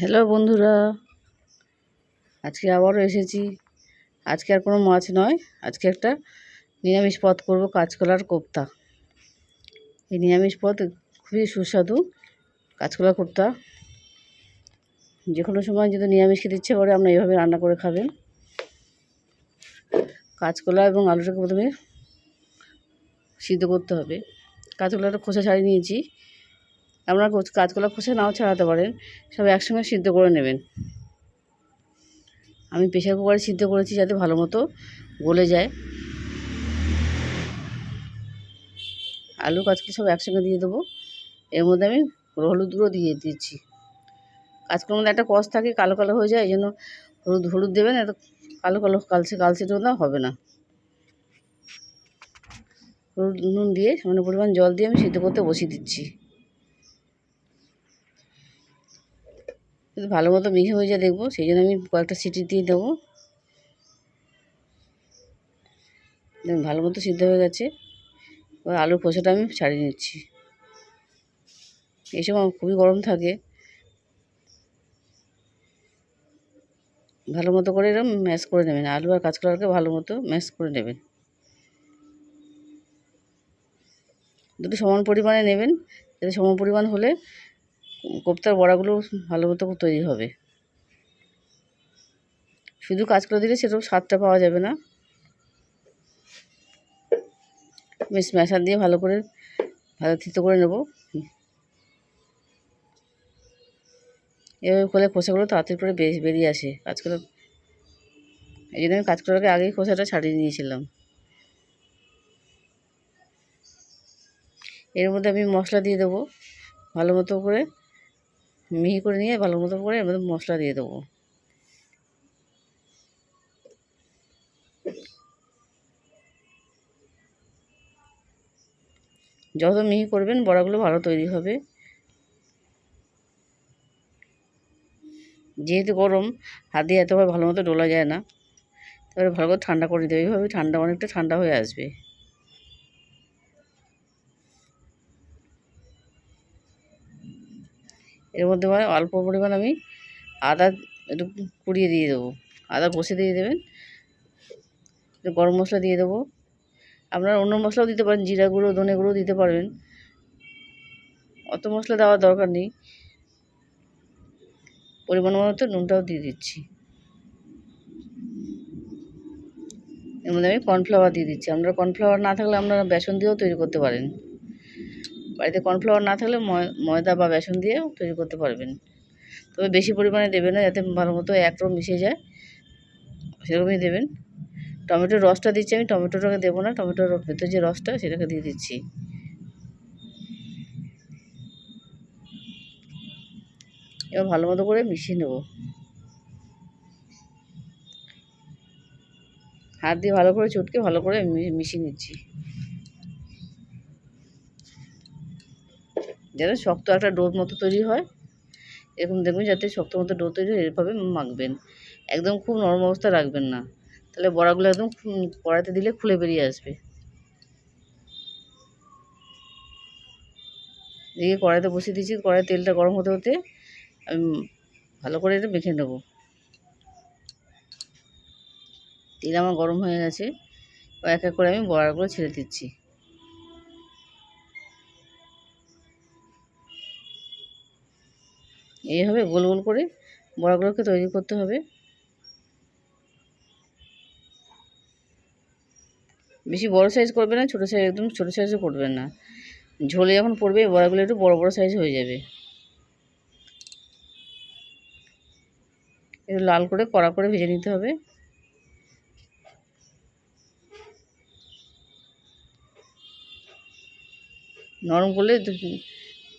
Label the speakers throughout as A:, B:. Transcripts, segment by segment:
A: Hello বন্ধুরা, আজকে আবারও এসেছি। আজকে আর কোনো মাছ নয়, আজকে একটা নিরামিষ পদ করব, কাঁচকলার কোপ্তা। এই নিরামিষ পদ খুবই সুস্বাদু কাঁচকলা কোপ্তা। যে কোনো সময় যদি নিরামিষ খেতে ইচ্ছে করে আপনারা এইভাবে রান্না করে খাবেন। কাঁচকলা এবং আলুটাকে প্রথমে সিদ্ধ করতে হবে। কাঁচকলাটা খোসা ছাড়িয়ে নিয়েছি। আপনারা কাঁচকলা খোসা নাও ছাড়াতে পারেন। সব একসঙ্গে সিদ্ধ করে নেবেন। আমি প্রেশার কুকারে সিদ্ধ করেছি যাতে ভালো মতো গলে যায়। আলু কাঁচকলা সব একসঙ্গে দিয়ে দেবো। এর মধ্যে আমি হলুদ গুঁড়ো দিয়ে দিচ্ছি। কাঁচকলার মধ্যে একটা কষ থাকে, কালো কালো হয়ে যায় এই জন্য হলুদ হলুদ দেবেন, এত কালো কালো কালচে কালচে না, হবে না। হলুদ, নুন দিয়ে সামান্য পরিমাণ জল দিয়ে আমি সিদ্ধ করতে বসিয়ে দিচ্ছি। ভালো মতো মিহি হয়ে যায় দেখব, সেই জন্য আমি কয়েকটা সিটি দিয়ে দেবো। ভালো মতো সিদ্ধ হয়ে গেছে। এবার আলুর খোসাটা আমি ছাড়িয়ে নিচ্ছি। এই সময় খুবই গরম থাকে। ভালো মতো করে এরকম ম্যাশ করে নেবেন। আলু আর কাঁচকলাকে ভালো মতো ম্যাশ করে নেবেন। দুটো সমান পরিমাণে নেবেন যাতে সমান পরিমাণ হলে কোপ্তার বড়াগুলো ভালো মতো তৈরি হবে। শুধু কাঁচকলা দিলে সেরকম স্বাদটা পাওয়া যাবে না। বেশ ম্যাশার দিয়ে ভালো করে, ভালো থিতো করে নেব। এভাবে করলে খোসাগুলো তাড়াতাড়ি করে বেশ বেরিয়ে আসে। কাঁচকলা এই জন্য আমি কাঁচকলাকে আগেই খোসাটা ছাড়িয়ে নিয়েছিলাম। এর মধ্যে আমি মশলা দিয়ে দেবো। ভালো মতো করে মিহি করে নিয়ে ভালো মতো করে এর মধ্যে মশলা দিয়ে দেবো। যত মিহি করবেন বড়াগুলো ভালো তৈরি হবে। যেহেতু গরম, হাত দিয়ে এতভাবে ভালো মতো ডোলা যায় না তারপরে ভালো করে ঠান্ডা করে দেবে এইভাবে ঠান্ডা অনেকটা ঠান্ডা হয়ে আসবে। এর মধ্যে মানে অল্প পরিমাণ আমি আদা একটু কুড়িয়ে দিয়ে দেবো। আদা বসে দিয়ে দেবেন। গরম মশলা দিয়ে দেবো। আপনারা অন্য মশলাও দিতে পারেন, জিরা গুঁড়ো, ধনে গুঁড়ো দিতে পারবেন। অত মশলা দেওয়ার দরকার নেই। পরিমাণ মতো নুনটাও দিয়ে দিচ্ছি। এর মধ্যে আমি কর্নফ্লাওয়ার দিয়ে দিচ্ছি। আপনারা কর্নফ্লাওয়ার না থাকলে আপনারা বেসন দিয়েও তৈরি করতে পারেন। বাড়িতে কর্নফ্লাওয়ার না থাকলে ময়দা বা বেসন দিয়েও তৈরি করতে পারবেন। তবে বেশি পরিমাণে দেবেন না, যাতে ভালো মতো একরকম মিশে যায়। সেরকমই দেবেন। টমেটোর রসটা দিচ্ছি আমি, টমেটোটাকে দেবো না, টমেটোর ভেতর যে রসটা, সেটাকে দিয়ে দিচ্ছি। এবার ভালো মতো করে মিশিয়ে নেব। হাত দিয়ে ভালো করে, চটকে ভালো করে মিশিয়ে নিচ্ছি। যাতে শক্ত একটা ডোর মতো তৈরি হয়। এরকম দেখবেন যাতে শক্ত মতো ডো তৈরি হয়, এভাবে মাখবেন। একদম খুব নরম অবস্থা রাখবেন না। তাহলে বড়াগুলো একদম কড়াইতে দিলে খুলে বেরিয়ে আসবে। এদিকে কড়াইতে বসিয়ে দিয়েছি কড়াই তেলটা গরম হতে হতে আমি ভালো করে এটা মেখে নেব। তেল আমার গরম হয়ে গেছে। এক এক করে আমি বড়াগুলো ছেড়ে দিচ্ছি। এইভাবে গোল গোল করে বড়াগুলোকে তৈরি করতে হবে। বেশি বড় সাইজ করবে না, ছোটো সাইজ একদম ছোটো সাইজও করবেন না। ঝোলে যখন পড়বে বড়াগুলো একটু বড় বড় সাইজ হয়ে যাবে। একটু লাল করে কড়া করে ভেজে নিতে হবে। নরম করলে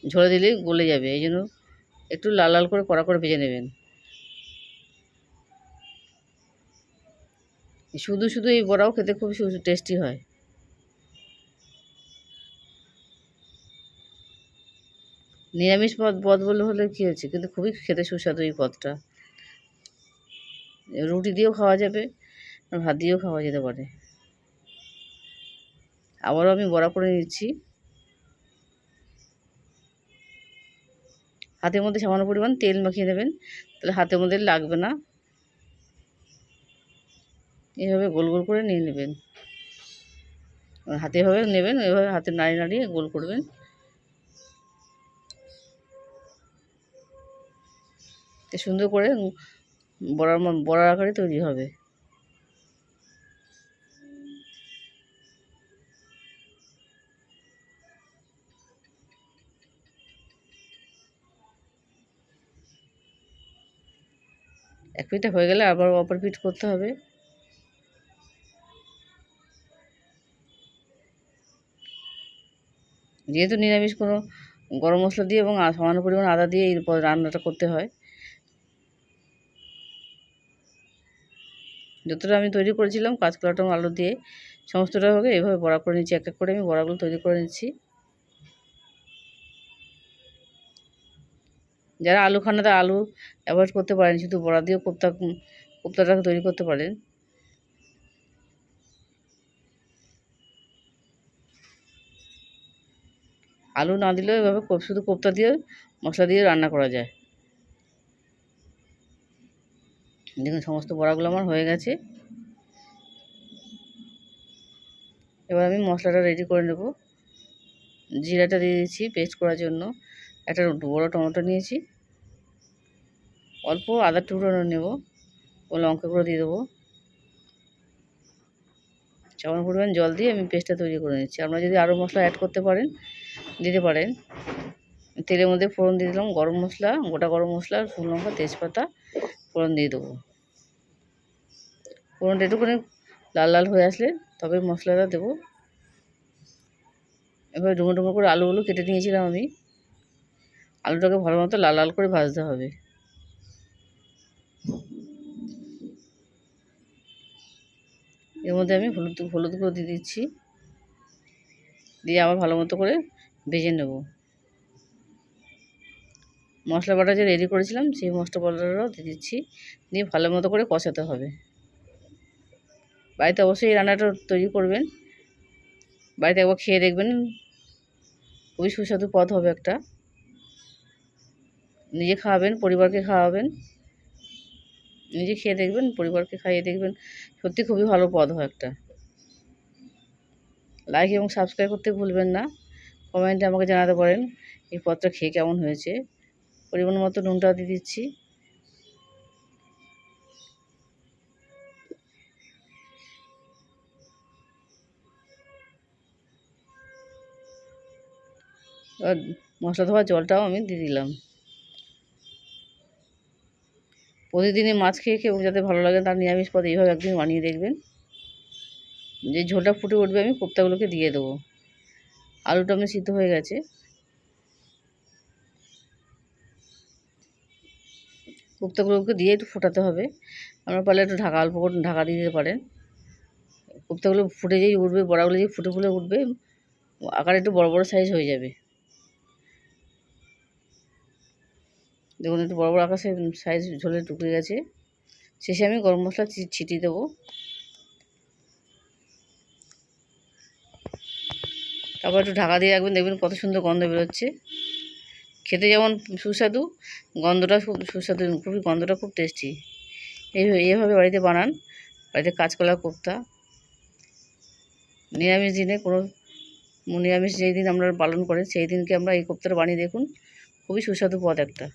A: ঝোলে দিলে গলে যাবে, এই জন্য একটু লাল লাল করে কড়া করে ভেজে নেবেন। শুধু শুধু এই বড়াও খেতে খুব টেস্টি হয়। নিরামিষ পদ পদ বলে হলে কী হচ্ছে? কিন্তু খুবই খেতে সুস্বাদু এই পদটা। রুটি দিয়েও খাওয়া যাবে, ভাত দিয়েও খাওয়া যেতে পারে। আবারও আমি বড়া করে নিচ্ছি। হাতের মধ্যে সামান্য পরিমাণ তেল মাখিয়ে দেবেন, তাহলে হাতের মধ্যে লাগবে না। এইভাবে গোল গোল করে নিয়ে নেবেন। হাতে এভাবে নেবেন, এভাবে হাতে নাড়িয়ে নাড়িয়ে গোল করবেন। সুন্দর করে বড়ার বড়ার আকারে তৈরি হবে। এক পিঠটা হয়ে গেলে আবার অপর পিঠ করতে হবে। যেহেতু নিরামিষ কোনো গরম মশলা দিয়ে এবং সামান্য পরিমাণ আদা দিয়ে এই রান্নাটা করতে হয়। যতটা আমি তৈরি করেছিলাম, কাঁচকলাটা আলু দিয়ে, সমস্তটা হবে এভাবে বড়া করে নিচ্ছি। এক এক করে আমি বড়াগুলো তৈরি করে নিচ্ছি। যারা আলু খান না তারা আলু অ্যাভয়েড করতে পারেন, শুধু বড়া দিয়েও কোপ্তা, কোপ্তাটাকে তৈরি করতে পারেন। আলু না দিলেও এভাবে শুধু কোপ্তা দিয়ে, মশলা দিয়ে রান্না করা যায়। দেখুন, সমস্ত বড়াগুলো আমার হয়ে গেছে। এবার আমি মশলাটা রেডি করে নেব। জিরাটা দিয়ে দিচ্ছি পেস্ট করার জন্য। একটা বড় টমেটো নিয়েছি। অল্প আদা টুকরো নেব, ও লঙ্কা গুঁড়ো দিয়ে দেবো। সামান্য পরিমাণ জল দিয়ে আমি পেস্টটা তৈরি করে নিচ্ছি। আপনারা যদি আরও মশলা অ্যাড করতে পারেন, দিতে পারেন। তেলের মধ্যে ফোড়ন দিয়ে দিলাম, গরম মশলা, গোটা গরম মশলা, শুকনো লঙ্কা, তেজপাতা, ফোড়ন দিয়ে দেবো। ফোড়নটা একটুখানি লাল লাল হয়ে আসলে তবে মশলাটা দেবো। এবার ডুমো ডুমো করে আলুগুলো কেটে নিয়েছিলাম আমি। আলুটাকে ভালো মতো লাল লাল করে ভাজতে হবে। এর মধ্যে আমি হলুদ হলুদ গুঁড়ো দিয়ে দিচ্ছি। দিয়ে আবার ভালো মতো করে ভেজে নেব। মশলা বাটা যে রেডি করেছিলাম, সেই মশলা বাটাটাও দিয়ে দিচ্ছি। দিয়ে ভালো মতো করে কষাতে হবে। বাড়িতে অবশ্যই এই রান্নাটা তৈরি করবেন। বাড়িতে একবার খেয়ে দেখবেন। খুবই সুস্বাদু পদ হবে একটা। নিজে খাওয়াবেন, পরিবারকে খাওয়াবেন। নিজে খেয়ে দেখবেন, পরিবারকে খাইয়ে দেখবেন। সত্যি খুবই ভালো পদ হয় একটা। লাইক এবং সাবস্ক্রাইব করতে ভুলবেন না। কমেন্টে আমাকে জানাতে পারেন এই পদটা খেয়ে কেমন হয়েছে। পরিমাণ মতো নুনটা দিয়ে দিচ্ছি। মশলা ধোয়া জলটাও আমি দিয়ে দিলাম। প্রতিদিনই মাছ খেয়ে খেয়ে যাতে ভালো লাগে, তার নিরামিষ পদ এইভাবে একদিন বানিয়ে দেখবেন। যে ঝোলটা ফুটে উঠবে আমি কোপ্তাগুলোকে দিয়ে দেবো। আলুটা আমি সিদ্ধ হয়ে গেছে। কোপ্তাগুলোকে দিয়ে একটু ফোটাতে হবে। আমরা পারলে একটু ঢাকা, অল্প করে ঢাকা দিয়ে দিতে পারেন। কোপ্তাগুলো ফুটে যেই উঠবে, বড়াগুলো যেই ফুটে ফুটে উঠবে, আকারে একটু বড় বড় সাইজ হয়ে যাবে। দেখুন, একটু বড় বড় আকাশে সাইজ ঝোলে ঢুকে গেছে। শেষে আমি গরম মশলা ছিটিয়ে দেবো। তারপর একটু ঢাকা দিয়ে রাখবেন। দেখবেন কত সুন্দর গন্ধ বেরোচ্ছে। খেতে যেমন সুস্বাদু, গন্ধটা খুব সুস্বাদু, খুবই গন্ধটা খুব টেস্টি এইভাবে এইভাবে বাড়িতে বানান। বাড়িতে কাঁচকলা, কোপ্তা। নিরামিষ দিনে কোনো নিরামিষ যেই দিন আমরা পালন করেন, সেই দিনকে আমরা এই কোপ্তাটা বানিয়ে দেখুন। খুবই সুস্বাদু পদ একটা।